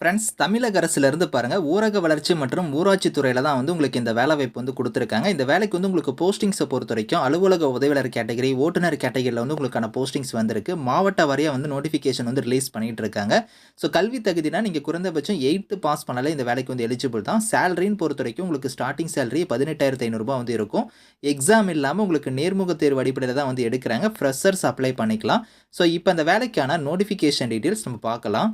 Friends தமிழக அரசுலேருந்து பாருங்கள் ஊரக வளர்ச்சி மற்றும் ஊராட்சி துறையில் தான் வந்து உங்களுக்கு இந்த வேலை வாய்ப்பு வந்து கொடுத்துருக்காங்க. இந்த வேலைக்கு வந்து உங்களுக்கு போஸ்டிங்ஸை பொறுத்த வரைக்கும் அலுவலக உதவியாளர் கேட்டகரி ஓட்டுநர் கேட்டகரியில் வந்து உங்களுக்கான போஸ்டிங்ஸ் வந்திருக்கு. மாவட்ட வாரியாக வந்து நோட்டிஃபிகேஷன் வந்து ரிலீஸ் பண்ணிகிட்டு இருக்காங்க. ஸோ கல்வி தகுதினா நீங்கள் குறைந்தபட்சம் எயித்து பாஸ் பண்ணாலே இந்த வேலைக்கு வந்து எலிஜிபிள் தான். சேலரின்னு பொறுத்த வரைக்கும் உங்களுக்கு ஸ்டார்டிங் சேலரி பதினெட்டாயிரத்து ஐநூறுரூபா வந்து இருக்கும். எக்ஸாம் இல்லாமல் உங்களுக்கு நேர்முக தேர்வு அடிப்படையில் தான் வந்து எடுக்கிறாங்க. ஃப்ரெஷர்ஸ் அப்ளை பண்ணிக்கலாம். ஸோ இப்போ அந்த வேலைக்கான நோட்டிஃபிகேஷன் டீட்டெயில்ஸ் நம்ம பார்க்கலாம்.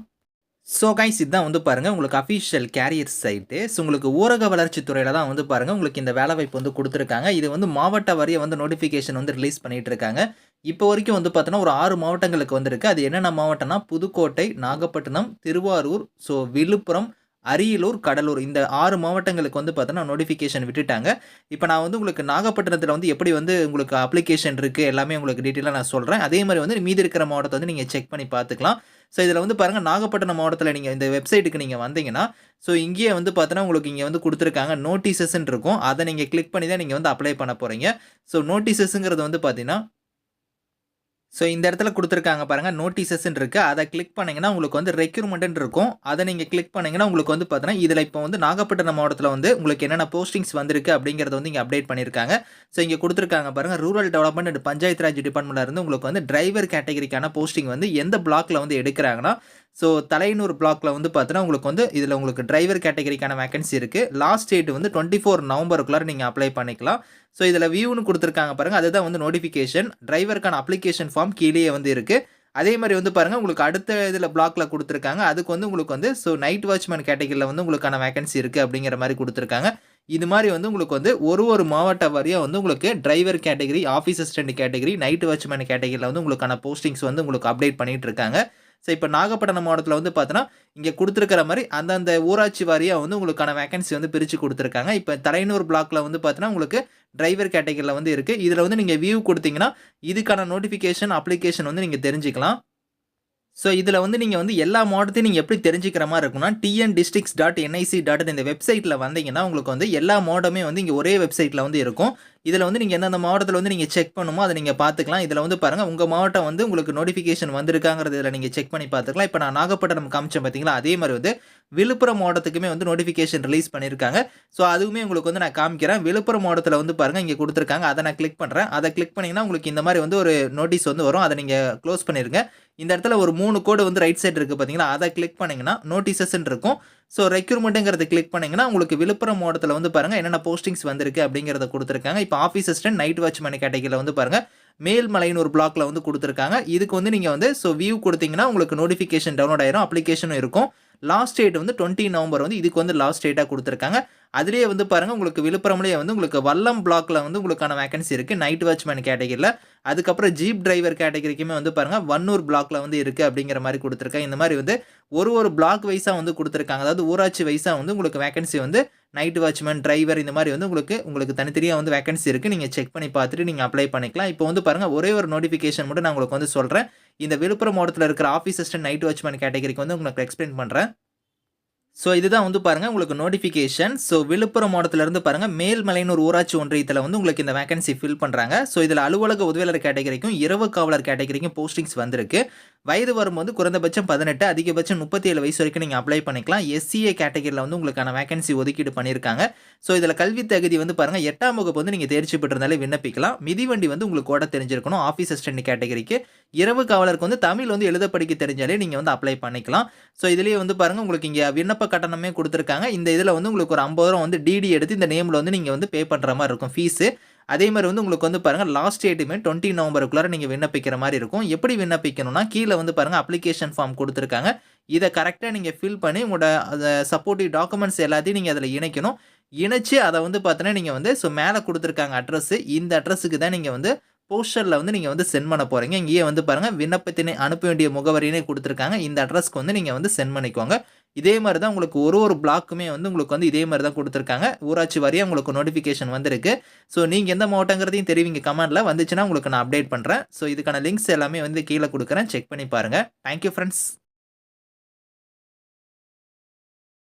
ஸோ கைஸ் இதுதான் வந்து பாருங்கள் உங்களுக்கு அஃபிஷியல் கேரியர் சைட்டு ஸோ உங்களுக்கு ஊரக வளர்ச்சி துறையில் தான் வந்து பாருங்கள் உங்களுக்கு இந்த வேலை வாய்ப்பு வந்து கொடுத்துருக்காங்க. இது வந்து மாவட்ட வரியை வந்து நோட்டிஃபிகேஷன் வந்து ரிலீஸ் பண்ணிகிட்டு இருக்காங்க. இப்போ வரைக்கும் வந்து பார்த்தோன்னா ஒரு ஆறு மாவட்டங்களுக்கு வந்திருக்கு. அது என்னென்ன மாவட்டம்னா புதுக்கோட்டை நாகப்பட்டினம் திருவாரூர் ஸோ விழுப்புரம் அரியலூர் கடலூர் இந்த ஆறு மாவட்டங்களுக்கு வந்து பார்த்தோன்னா நோட்டிஃபிகேஷன் விட்டுட்டாங்க. இப்போ நான் வந்து உங்களுக்கு நாகப்பட்டினத்தில் வந்து எப்படி வந்து உங்களுக்கு அப்ளிகேஷன் இருக்குது எல்லாமே உங்களுக்கு டீட்டெயிலாக நான் சொல்கிறேன் அதே மாதிரி வந்து மீதி இருக்கிற மாவட்டத்தை வந்து நீங்கள் செக் பண்ணி பார்த்துக்கலாம். ஸோ இதில் வந்து பாருங்கள் நாகப்பட்டினம் மாவட்டத்தில் நீங்கள் இந்த வெப்சைட்டுக்கு நீங்கள் வந்தீங்கன்னா ஸோ இங்கேயே வந்து பார்த்தோன்னா உங்களுக்கு இங்கே வந்து கொடுத்துருக்காங்க நோட்டீசஸ்ன்னு இருக்கும். அதை நீங்கள் கிளிக் பண்ணி தான் நீங்கள் வந்து அப்ளை பண்ண போகிறீங்க ஸோ நோட்டீசஸ்ங்கிறது வந்து பார்த்தீங்கன்னா ஸோ இந்த இடத்துல கொடுத்துருக்காங்க பாருங்கள் நோட்டீசஸ்ன்னு இருக்குது அதை கிளிக் பண்ணிங்கன்னா உங்களுக்கு வந்து ரெக்யூர்மெண்ட்னு இருக்கும் அதை நீங்கள் கிளிக் பண்ணிங்கன்னா உங்களுக்கு வந்து பார்த்தீங்கன்னா இதில் இப்போ வந்து நாகப்பட்டினம் மாவட்டத்தில் வந்து உங்களுக்கு என்னென்ன போஸ்டிங்ஸ் வந்திருக்கு அப்படிங்கிறத வந்து இங்கே அப்டேட் பண்ணியிருக்காங்க. ஸோ இங்கே கொடுத்துருக்காங்க பாருங்கள் rural development and panchayat Raj டிபார்ட்மெண்ட்டில் இருந்து உங்களுக்கு வந்து டிரைவர் கேட்டகரிக்கான போஸ்டிங் வந்து எந்த பிளாக்ல வந்து எடுக்கிறாங்கன்னா ஸோ தலையனூர் பிளாக்கில் வந்து பார்த்தீங்கன்னா உங்களுக்கு வந்து இதில் உங்களுக்கு டிரைவர் கேட்டகரிக்கான வேகன்சி இருக்குது லாஸ்ட் டேட் வந்து டுவெண்ட்டி ஃபோர் நவம்பருக்குள்ளார நீங்கள் அப்ளை பண்ணிக்கலாம். ஸோ இதில் வியூன்னு கொடுத்துருக்காங்க பாருங்கள் அதுதான் வந்து நோட்டிஃபிகேஷன் டிரைவருக்கான அப்ளிகேஷன் ஃபார்ம் கீழே வந்து இருக்குது அதே மாதிரி வந்து பாருங்கள் உங்களுக்கு அடுத்த இதில் பிளாக்ல கொடுத்துருக்காங்க. அதுக்கு வந்து உங்களுக்கு வந்து ஸோ நைட் வாட்ச்மேன் கேட்டகரியில் வந்து உங்களுக்கான வேகன்சி இருக்குது அப்படிங்கிற மாதிரி கொடுத்துருக்காங்க. இது மாதிரி வந்து உங்களுக்கு வந்து ஒரு ஒரு மாவட்ட வாரியாக வந்து உங்களுக்கு driver category office assistant category night watchman கேட்டகரியில் வந்து உங்களுக்கான போஸ்டிங்ஸ் வந்து உங்களுக்கு அப்டேட் பண்ணிகிட்டு இருக்காங்க. ஸோ இப்போ நாகப்பட்டினம் மாவட்டத்தில் வந்து பார்த்தோன்னா இங்கே கொடுத்துருக்கிற மாதிரி அந்தந்த ஊராட்சி வாரியாக வந்து உங்களுக்கான வேகன்சி வந்து பிரித்து கொடுத்துருக்காங்க. இப்போ தலைநூர் பிளாக்ல வந்து பார்த்தோன்னா உங்களுக்கு டிரைவர் கேட்டகரியில் வந்து இருக்குது இதில் வந்து நீங்கள் வியூ கொடுத்தீங்கன்னா இதுக்கான நோட்டிஃபிகேஷன் அப்ளிகேஷன் வந்து நீங்கள் தெரிஞ்சுக்கலாம். ஸோ இதில் வந்து நீங்கள் வந்து எல்லா மாவட்டத்தையும் நீங்கள் எப்படி தெரிஞ்சுக்கிற மாதிரி இருக்கும்னா TN districts dot NIC dot இந்த வெப்சைட்டில் வந்தீங்கன்னா உங்களுக்கு வந்து எல்லா மாவட்டமே வந்து இங்கே ஒரே வெப்சைட்டில் வந்து இருக்கும். இதில் வந்து நீங்கள் எந்தெந்த மாவட்டத்தில் வந்து நீங்கள் செக் பண்ணுமோ அதை நீங்கள் பார்த்துக்கலாம். இதில் வந்து பாருங்கள் உங்கள் மாவட்டம் வந்து உங்களுக்கு நோட்டிஃபிகேஷன் வந்திருக்காங்கிறது இதில் நீங்கள் செக் பண்ணி பார்த்துக்கலாம். இப்போ நான் நாகப்பட்டினம் காமிச்சேன் பார்த்தீங்களா அதே மாதிரி வந்து விழுப்புரம் மாவட்டத்துக்குமே வந்து நோட்டிஃபிகேஷன் ரிலீஸ் பண்ணியிருக்காங்க ஸோ அதுவுமே உங்களுக்கு வந்து நான் காமிக்கிறேன். விழுப்புரம் மாவட்டத்தில் வந்து பாருங்கள் இங்கே கொடுத்துருக்காங்க. அதை நான் கிளிக் பண்ணுறேன் அதை கிளிக் பண்ணிங்கன்னா உங்களுக்கு இந்த மாதிரி வந்து ஒரு நோட்டீஸ் வந்து வரும். அதை நீங்கள் க்ளோஸ் பண்ணிடுங்க இந்த இடத்துல ஒரு மூணு கோடு வந்து ரைட் சைடு இருக்குது பார்த்தீங்களா அதை கிளிக் பண்ணிங்கன்னா நோட்டீசஸ்ன்னு இருக்கும். ஸோ ரெக்யூர்மெண்ட்டுங்கிறத கிளிக் பண்ணிங்கன்னா உங்களுக்கு விழுப்புரம் மாவட்டத்தில் வந்து பாருங்கள் என்னென்ன போஸ்டிங்ஸ் வந்திருக்கு அப்படிங்கிறத கொடுத்துருக்காங்க. இப்போ ஆஃபீஸ் அசிஸ்டன்ட் நைட் வாட்ச்மேன் கேட்டகிரியில் வந்து பாருங்கள் மேல்மலைன்னு ஒரு பிளாக்ல வந்து கொடுத்துருக்காங்க. இதுக்கு வந்து நீங்கள் வந்து ஸோ வியூ கொடுத்தீங்கன்னா உங்களுக்கு நோட்டிஃபிகேஷன் டவுன்லோட் ஆயிரும் அப்ளிகேஷனும் இருக்கும். லாஸ்ட் டேட் வந்து டுவெண்ட்டி நவம்பர் வந்து இதுக்கு வந்து லாஸ்ட் டேட்டாக கொடுத்துருக்காங்க. அதுலேயே வந்து பாருங்கள் உங்களுக்கு விழுப்புரம்லேயே வந்து உங்களுக்கு வல்லம் பிளாக்கில் வந்து உங்களுக்கான வேகன்சி இருக்குது நைட் வாட்ச்மேன் கேட்டகிரியில் அதுக்கப்புறம் ஜீப் டிரைவர் கேட்டகிரிக்குமே வந்து பாருங்கள் வன்னூர் பிளாக்ல வந்து இருக்குது அப்படிங்கிற மாதிரி கொடுத்துருக்காங்க இந்த மாதிரி வந்து ஒரு ஒரு பிளாக் வைஸாக வந்து கொடுத்துருக்காங்க. அதாவது ஊராட்சி வைஸாக வந்து உங்களுக்கு வேகன்சி வந்து நைட் வாட்ச்மேன் டிரைவர் இந்த மாதிரி வந்து உங்களுக்கு உங்களுக்கு தனித்தனியாக வந்து வேகன்சி இருக்குது நீங்கள் செக் பண்ணி பார்த்துட்டு நீங்கள் அப்ளை பண்ணிக்கலாம். இப்போ வந்து பாருங்கள் ஒரே ஒரு நோட்டிஃபிகேஷன் மட்டும் நான் உங்களுக்கு வந்து சொல்கிறேன் இந்த விழுப்புரம் மாவட்டத்தில் இருக்கிற ஆஃபீஸ் அசிஸ்டன்ட் நைட் வாட்ச்மேன் கேட்டகிரிக்கு வந்து உங்களுக்கு எக்ஸ்பிளைன் பண்ணுறேன் ஸோ இதுதான் வந்து பாருங்கள் உங்களுக்கு நோட்டிஃபிகேஷன் ஸோ விழுப்புரம் மாவட்டத்திலிருந்து பாருங்கள் மேல்மலைனூர் ஊராட்சி ஒன்றியத்தில் வந்து உங்களுக்கு இந்த வேகன்சி ஃபில் பண்ணுறாங்க ஸோ இதில் அலுவலக உதவியாளர் கேட்டகரிக்கும் இரவு காவலர் கேட்டகரிக்கும் போஸ்டிங்ஸ் வந்திருக்கு. வயது வரும்போது வந்து குறைந்தபட்சம் பதினெட்டு அதிகபட்சம் முப்பத்தி ஏழு வயசு வரைக்கும் நீங்கள் அப்ளை பண்ணிக்கலாம். எஸ்சிஏ கேட்டகரியில் வந்து உங்களுக்கான வேகன்சி ஒதுக்கீடு பண்ணியிருக்காங்க. ஸோ இதில் கல்வி தகுதி வந்து பாருங்கள் எட்டாம் வகுப்பு வந்து நீங்கள் தேர்ச்சி பெற்றிருந்தாலே விண்ணப்பிக்கலாம். மிதிவண்டி வந்து உங்களுக்கு கூட தெரிஞ்சிருக்கணும் ஆஃபீஸ் அசிஸ்டன்ட் கேட்டகரிக்கு இரவு காவலருக்கு வந்து தமிழ் வந்து எழுத படிக்க தெரிஞ்சாலே நீங்கள் வந்து அப்ளை பண்ணிக்கலாம். ஸோ இதுலேயே வந்து பாருங்கள் உங்களுக்கு இங்கே விண்ணப்ப கட்டணமே கொடுத்துருக்காங்க. இந்த இதில் வந்து உங்களுக்கு ஒரு ஐம்பது ரூபா வந்து டிடி எடுத்து இந்த நேமில் வந்து நீங்கள் வந்து பே பண்ணுற மாதிரி இருக்கும். ஃபீஸு அதே மாதிரி வந்து உங்களுக்கு வந்து பாருங்கள் லாஸ்ட் டேட்டுமே டுவெண்ட்டி நவம்பருக்குள்ளார நீங்கள் விண்ணப்பிக்கிற மாதிரி இருக்கும். எப்படி விண்ணப்பிக்கணும்னா கீழே வந்து பாருங்கள் அப்ளிகேஷன் ஃபார்ம் கொடுத்துருக்காங்க. இதை கரெக்டாக நீங்கள் ஃபில் பண்ணி உங்களோட அதை சப்போர்ட்டிவ் டாக்குமெண்ட்ஸ் எல்லாத்தையும் நீங்கள் அதில் இணைக்கணும். இணைச்சு அதை வந்து பார்த்தீங்கன்னா நீங்கள் வந்து ஸோ மேலே கொடுத்துருக்காங்க அட்ரஸ்ஸு இந்த அட்ரஸுக்கு தான் நீங்கள் வந்து போஸ்டரில் வந்து நீங்கள் வந்து சென்ட் பண்ண போகிறீங்க இங்கேயே வந்து பாருங்கள் விண்ணப்பத்தினை அனுப்ப வேண்டிய முகவரினே கொடுத்துருக்காங்க. இந்த அட்ரஸ்க்கு வந்து நீங்கள் வந்து சென்ட் பண்ணிக்கோங்க. இதே மாதிரி தான் உங்களுக்கு ஒரு ஒரு பிளாக்குமே வந்து உங்களுக்கு வந்து இதே மாதிரி தான் கொடுத்துருக்காங்க. ஊராட்சி வாரியாக உங்களுக்கு நோட்டிஃபிகேஷன் வந்திருக்கு. ஸோ நீங்கள் எந்த மாவட்டங்கிறதையும் தெரிவிங்க. கமெண்டில் வந்துச்சுன்னா உங்களுக்கு நான் அப்டேட் பண்ணுறேன் ஸோ இதுக்கான லிங்க்ஸ் எல்லாமே வந்து கீழே கொடுக்குறேன். செக் பண்ணி பாருங்கள் தேங்க்யூ ஃப்ரெண்ட்ஸ்